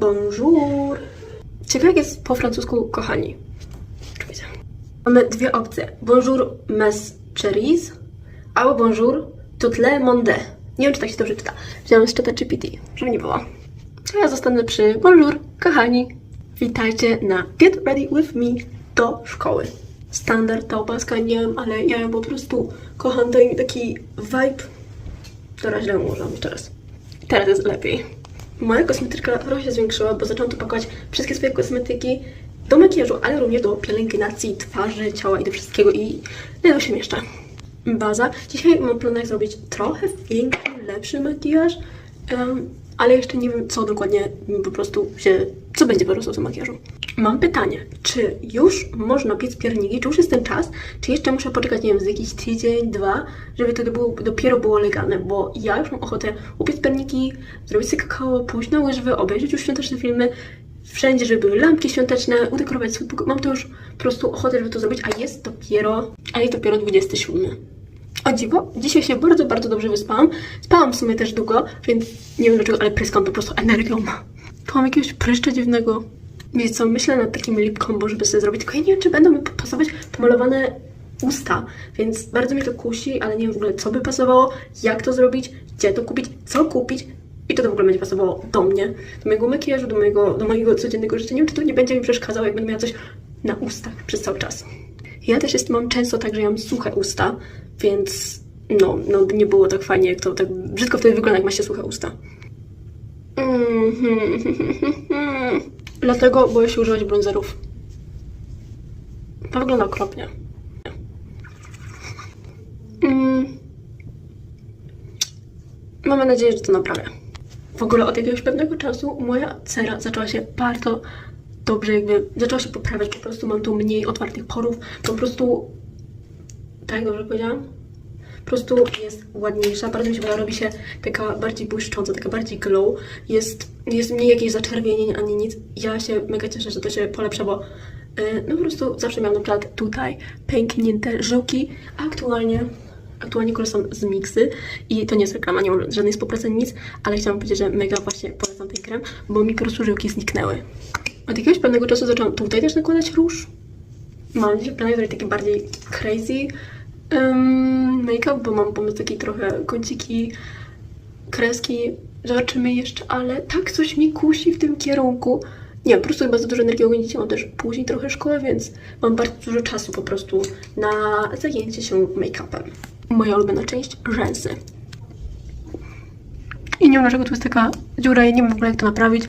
Bonjour. Ciekawe jak jest po francusku kochani. Mamy dwie opcje. Bonjour mes cheries albo bonjour tout le monde. Nie wiem, czy tak się dobrze czyta. Wziąłem z czyta GPT, żeby nie było. A ja zostanę przy bonjour, kochani. Witajcie na Get Ready With Me do szkoły. Standardowa, nie wiem, ale ja ją po prostu kocham. Daje mi taki vibe. Teraz źle ułożyłam. Teraz jest lepiej. Moja kosmetyczka trochę się zwiększyła, bo zaczęłam tu pakować wszystkie swoje kosmetyki do makijażu, ale również do pielęgnacji twarzy, ciała i do wszystkiego i ledwo się mieszczę. Baza. Dzisiaj mam planach zrobić trochę większy, lepszy makijaż, em, ale jeszcze nie wiem, co dokładnie po prostu się, co będzie po prostu tym makijażu. Mam pytanie, czy już można piec pierniki, czy już jest ten czas, czy jeszcze muszę poczekać, nie wiem, z jakiś tydzień, dwa, żeby to było, dopiero było legalne, bo ja już mam ochotę upiec pierniki, zrobić sobie kakao, pójść na łyżwy, obejrzeć już świąteczne filmy, wszędzie, żeby były lampki świąteczne, udekorować swój pokój. Mam to już po prostu ochotę, żeby to zrobić, a jest dopiero, a jest dopiero 27. O dziwo, dzisiaj się bardzo, bardzo dobrze wyspałam. Spałam w sumie też długo, więc nie wiem dlaczego, ale pryskam po prostu energią. Tu mam jakiegoś pryszcza dziwnego. Wiecie co, myślę nad takim lip combo, żeby sobie zrobić, tylko ja nie wiem, czy będą mi pasować pomalowane usta, więc bardzo mnie to kusi, ale nie wiem w ogóle, co by pasowało, jak to zrobić, gdzie to kupić, co kupić i czy to w ogóle będzie pasowało do mnie, do mojego makijażu, do mojego, do mojego codziennego życia. Nie wiem, czy to nie będzie mi przeszkadzało, jak będę miała coś na ustach przez cały czas. Ja też jest, mam często tak, że ja mam suche usta, więc no, no nie było tak fajnie, jak to tak brzydko wtedy wygląda, jak ma się suche usta. Dlatego boję się używać bronzerów. To wygląda okropnie. Mm. Mamy nadzieję, że to naprawię. W ogóle od jakiegoś pewnego czasu moja cera zaczęła się bardzo dobrze, jakby zaczęła się poprawiać. Po prostu mam tu mniej otwartych porów. Po prostu. Tak dobrze powiedziałam? Po prostu jest ładniejsza, bardzo mi się podoba, robi się taka bardziej błyszcząca, taka bardziej glow. Jest, jest mniej jakichś zaczerwienień ani nic. Ja się mega cieszę, że to się polepsza, bo yy, no po prostu zawsze miałam na przykład tutaj pęknięte żyłki, a aktualnie Aktualnie korzystam z Mixy i to nie jest reklama, nie mam żadnej współpracy, nic, ale chciałam powiedzieć, że mega właśnie polecam ten krem, bo mi po prostu żyłki zniknęły. Od jakiegoś pewnego czasu zaczęłam tutaj też nakładać róż. Mam dzisiaj zrobić taki bardziej crazy um, make-up, bo mam pomysł taki trochę kąciki, kreski, zobaczymy jeszcze, ale tak coś mi kusi w tym kierunku. Nie po prostu chyba za dużo energii ogólnie mam też później trochę szkołę, więc mam bardzo dużo czasu po prostu na zajęcie się make-upem. Moja ulubiona część, rzęsy. I nie wiem dlaczego tu jest taka dziura i nie wiem w ogóle jak to naprawić.